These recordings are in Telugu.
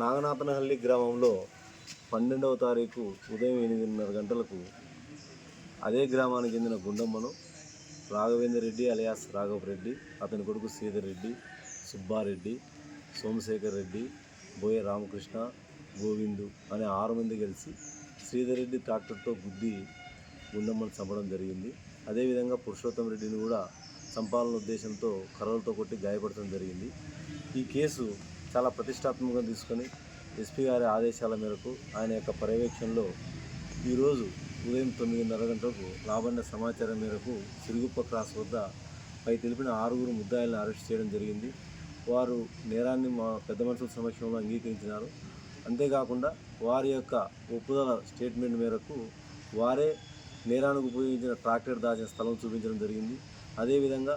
నాగనాథనహల్లి గ్రామంలో పన్నెండవ తారీఖు ఉదయం ఎనిమిదిన్నర గంటలకు అదే గ్రామానికి చెందిన గుండమ్మను రాఘవేంద్ర రెడ్డి అలియాస్ రాఘవ రెడ్డి అతని కొడుకు శ్రీధర్ రెడ్డి సుబ్బారెడ్డి సోమశేఖర్ రెడ్డి బోయ రామకృష్ణ గోవిందు అనే ఆరు మంది కలిసి శ్రీధర్ రెడ్డి ట్రాక్టర్తో గుద్ది గుండమ్మను చంపడం జరిగింది. అదేవిధంగా పురుషోత్తం రెడ్డిని కూడా చంపాలన్న ఉద్దేశంతో కర్రలతో కొట్టి గాయపడటం జరిగింది. ఈ కేసు చాలా ప్రతిష్టాత్మకంగా తీసుకొని ఎస్పీ గారి ఆదేశాల మేరకు ఆయన యొక్క పర్యవేక్షణలో ఈరోజు ఉదయం తొమ్మిదిన్నర గంటలకు రాబడిన సమాచారం మేరకు సిరుగుప్ప క్రాస్ వద్ద పై తెలిపిన ఆరుగురు ముద్దాయిలను అరెస్ట్ చేయడం జరిగింది. వారు నేరాన్ని మా పెద్ద మనుషుల సమక్షంలో అంగీకరించినారు. అంతేకాకుండా వారి యొక్క ఒప్పుదల స్టేట్మెంట్ మేరకు వారే నేరానికి ఉపయోగించిన ట్రాక్టర్ దాచిన స్థలం చూపించడం జరిగింది. అదేవిధంగా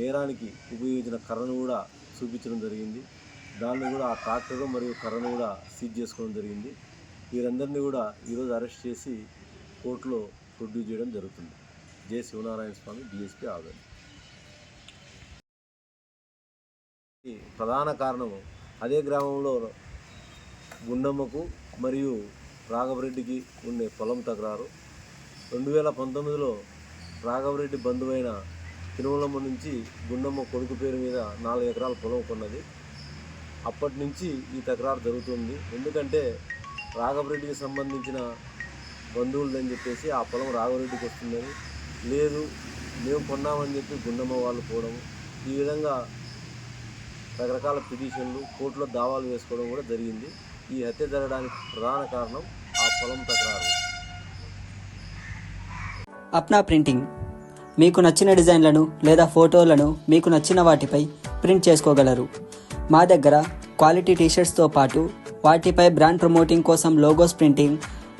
నేరానికి ఉపయోగించిన కర్రను కూడా చూపించడం జరిగింది. దాన్ని కూడా ఆ ట్రాక్టర్ మరియు కర్రను కూడా సీజ్ చేసుకోవడం జరిగింది. వీరందరినీ కూడా ఈరోజు అరెస్ట్ చేసి కోర్టులో ప్రొడ్యూస్ చేయడం జరుగుతుంది. జె. శివనారాయణ స్వామి డిఎస్పీ ఆదరణ ప్రధాన కారణం అదే గ్రామంలో గుండమ్మకు మరియు రాఘవరెడ్డికి ఉండే పొలం తగరారు. రెండు వేల పంతొమ్మిదిలో రాఘవరెడ్డి బంధువైన తిరుమలమ్మ నుంచి గుండమ్మ కొడుకు పేరు మీద నాలుగు ఎకరాల పొలం కొన్నది. అప్పటి నుంచి ఈ తకరారు జరుగుతుంది. ఎందుకంటే రాఘవరెడ్డికి సంబంధించిన బంధువులదని చెప్పేసి ఆ పొలం రాఘవరెడ్డికి వస్తుందని. లేదు మేము కొన్నామని చెప్పి గుండమ్మ వాళ్ళు పోవడం. ఈ విధంగా రకరకాల పిటిషన్లు కోర్టులో దావాలు వేసుకోవడం కూడా జరిగింది. ఈ హత్య జరగడానికి ప్రధాన కారణం ఆ పొలం తకరారు. అప్నా ప్రింటింగ్. మీకు నచ్చిన డిజైన్లను లేదా ఫోటోలను మీకు నచ్చిన వాటిపై ప్రింట్ చేసుకోగలరు. మా దగ్గర క్వాలిటీ టీషర్ట్స్తో పాటు వాటిపై బ్రాండ్ ప్రమోటింగ్ కోసం లోగోస్ ప్రింటింగ్